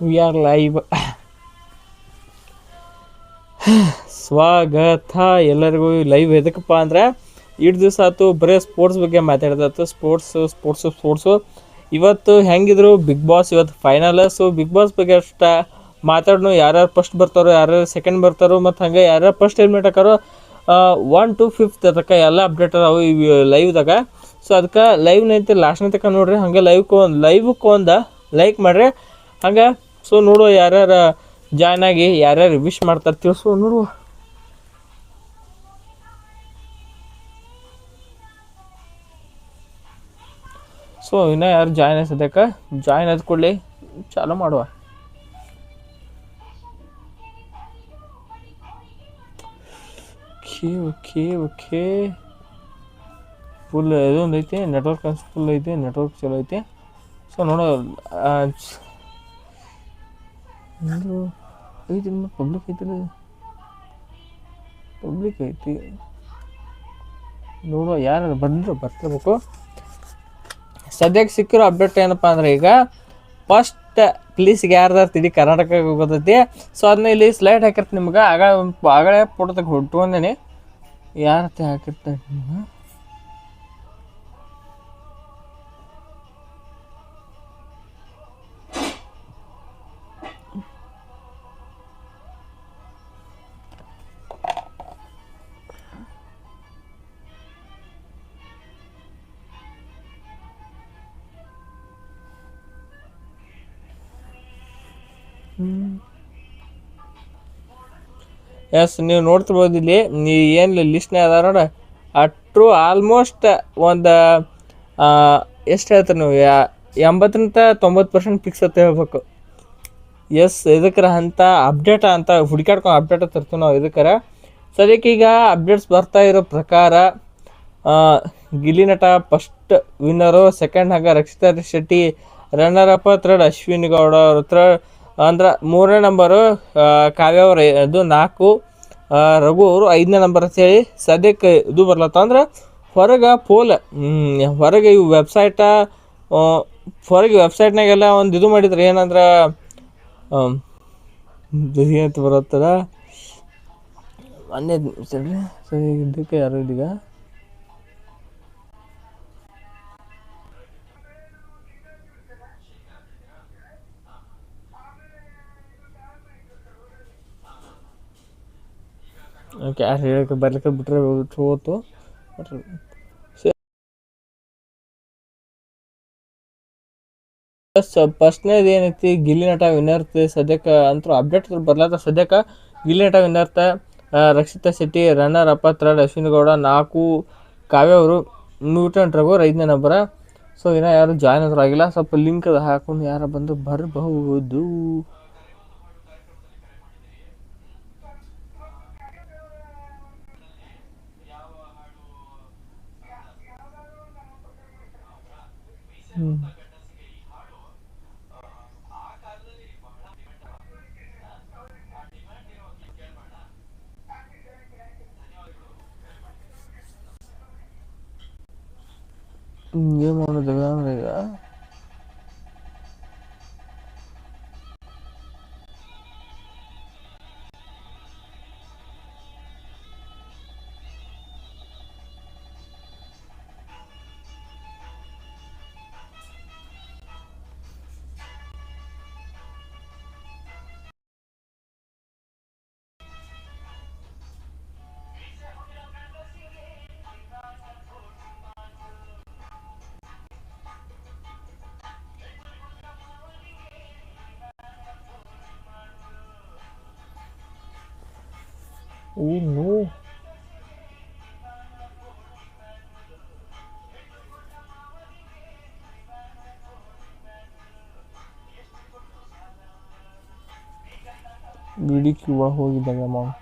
We are live ಸ್ವಾಗತ ಎಲ್ಲರಿಗೂ live ಎದಕ್ಕಪ್ಪ ಅಂದರೆ ಇಷ್ಟು ದಿವಸ ಆಯ್ತು ಬರೀ ಸ್ಪೋರ್ಟ್ಸ್ ಬಗ್ಗೆ ಮಾತಾಡೋದಾಯ್ತು ಸ್ಪೋರ್ಟ್ಸು ಸ್ಪೋರ್ಟ್ಸು ಸ್ಪೋರ್ಟ್ಸು ಇವತ್ತು ಹೆಂಗಿದ್ರು ಬಿಗ್ ಬಾಸ್ ಇವತ್ತು ಫೈನಲ್ ಸೊ ಬಿಗ್ ಬಾಸ್ ಬಗ್ಗೆ ಅಷ್ಟ ಮಾತಾಡೋಣ ಯಾರ್ಯಾರು ಫಸ್ಟ್ ಬರ್ತಾರೋ, ಯಾರ್ಯಾರು ಸೆಕೆಂಡ್ ಬರ್ತಾರೋ ಮತ್ತು ಹಂಗೆ ಯಾರ್ಯಾರು ಫಸ್ಟ್ ಹೆಲ್ಮೆಟ್ ಹಾಕಾರೋ ಒನ್ ಟು ಫಿಫ್ತ್ ಅದಕ್ಕೆ ಎಲ್ಲ ಅಪ್ಡೇಟ್ ಅದಾವೆ ಈ ಲೈವ್ದಾಗ ಸೊ ಅದಕ್ಕೆ ಲೈವ್ ನೈತೆ ಲಾಸ್ಟ್ನೇ ತನಕ ನೋಡ್ರಿ. ಹಂಗೆ ಲೈವ್ಗೆ ಒಂದು ಲೈವ್ಗೆ ಒಂದು ಲೈಕ್ ಮಾಡ್ರಿ. ಹಂಗೆ? ಸೊ ನೋಡುವ ಯಾರ್ಯಾರು ಜಾಯ್ನ್ ಆಗಿ ಯಾರ್ಯಾರು ವಿಶ್ ಮಾಡ್ತಾರೆ ತಿಳಿಸು, ನೋಡುವ. ಸೊ ಇನ್ನೂ ಯಾರು ಜಾಯ್ನ್ ಆಗಿ ಸದ್ಯಕ್ಕೆ? ಜಾಯ್ನ್ ಆದ ಕೂಡಲೇ ಚಾಲು ಮಾಡುವ. ಓಕೆ ಓಕೆ ಓಕೆ ಫುಲ್ ಇದೊಂದು ಐತಿ ನೆಟ್ವರ್ಕ್ ಫುಲ್ ಐತಿ ನೆಟ್ವರ್ಕ್ ಚಲೋ ಐತೆ. ಸೊ ನೋಡೋ ಒಂದು ಐತಿ ಪಬ್ಲಿಕ್ ಐತಿ ಪಬ್ಲಿಕ್ ಐತಿ. ನೋಡುವ ಯಾರು ಬಂದರು ಬರ್ತಿರ್ಬೇಕು. ಸದ್ಯಕ್ಕೆ ಸಿಕ್ಕಿರೋ ಅಪ್ಡೇಟ್ ಏನಪ್ಪ ಅಂದ್ರೆ ಈಗ ಫಸ್ಟ್ ಪ್ಲೀಸ್ಗೆ ಯಾರ್ದಾರು ತಿಳಿ ಕರ್ನಾಟಕಕ್ಕೆ ಹೋಗೋದೈತಿ. ಸೊ ಅದನ್ನ ಇಲ್ಲಿ ಸ್ಲೈಡ್ ಹಾಕಿರ್ತೀನಿ ನಿಮ್ಗೆ. ಆಗ ಆಗಲೇ ತೆಗೆ ಹೊಟ್ಕೊಂಡೇನೆ ಯಾರತ್ತೆ ಹಾಕಿರ್ತೀನಿ ನಿಮ್ಗೆ? ಎಸ್, ನೀವು ನೋಡ್ತಿರ್ಬೋದು ಇಲ್ಲಿ ನೀ ಏನು ಲಿಸ್ಟ್ನೇ ಅದ ನೋಡ. ಅಟ್ರು ಆಲ್ಮೋಸ್ಟ್ ಒಂದು ಎಷ್ಟು ಹೇಳ್ತೀರಿ ನೀವು? ಎಂಬತ್ತರಿಂದ ತೊಂಬತ್ತು ಪರ್ಸೆಂಟ್ ಫಿಕ್ಸ್ ಅಂತ ಹೇಳ್ಬೇಕು. ಎಸ್ ಇದಕ್ಕರ ಅಂತ ಅಪ್ಡೇಟ್ ಅಂತ ಹುಡುಕಾಡ್ಕೊಂಡು ಅಪ್ಡೇಟ್ ತರ್ತೀವಿ ನಾವು ಇದಕ್ಕರ. ಸದ್ಯಕ್ಕೆ ಈಗ ಅಪ್ಡೇಟ್ಸ್ ಬರ್ತಾ ಇರೋ ಪ್ರಕಾರ ಗಿಲ್ಲಿ ನಟ ಫಸ್ಟ್ ವಿನ್ನರು ಸೆಕೆಂಡ್ ಹಾಗೆ Rakshita Shetty runner up third Ashwini Gowda ಅವ್ರ ಥರ್ಡ್ ಅಂದ್ರೆ ಮೂರನೇ ನಂಬರು ಕಾವ್ಯ ಅವರು, ಇದು ನಾಲ್ಕು ರಘು ಅವರು ಐದನೇ ನಂಬರ್ ಅಂತ ಹೇಳಿ ಸದ್ಯಕ್ಕೆ ಇದು ಬರ್ಲತ್ತ. ಅಂದ್ರೆ ಹೊರಗೆ ಪೋಲ್ ಹೊರಗೆ ಇವು ವೆಬ್ಸೈಟ ಹೊರಗೆ ವೆಬ್ಸೈಟ್ನಾಗೆಲ್ಲ ಒಂದು ಇದು ಮಾಡಿದ್ರು ಏನಂದ್ರೆ ಬರತ್ತದ ಬರುತ್ತದ? ಮೊನ್ನೆ ಸರಿ, ಇದಕ್ಕೆ ಯಾರು ಇದೀಗ? ಯಾರು ಹೇಳಕ್ಕೆ ಬರ್ಲಿಕ್ಕೆ ಬಿಟ್ರೆ ಹೋತು. ಫಸ್ಟ್ನೇದು ಏನೈತಿ? ಗಿಲ್ಲಿ ನಟ ವಿನರ್ತೆ ಸದ್ಯಕ್ಕೆ ಅಂತೂ ಅಪ್ಡೇಟ್ ಬರ್ಲಾತ. ಸದ್ಯಕ್ಕೆ Gilli Nata ವಿನರ್ತ Rakshita Shetty runner up third Ashwini Gowda, ನಾಲ್ಕು ಕಾವ್ಯ ಅವರು ನ್ಯೂಟನ್ ರಘುವರ್ ಐದನೇ ನಂಬರ ಸೊ ಇನ್ನೂ ಯಾರು ಜಾಯ್ನ್ ಆಗಿಲ್ಲ. ಸ್ವಲ್ಪ ಲಿಂಕ್ ಅದು ಹಾಕೊಂಡು ಯಾರು ಬಂದು ಬರಬಹುದು. ಏನು ಮಾಡೋದು ಅಂದ್ರೆ ಈಗ Oh no. Really BDQ, what hold the amount?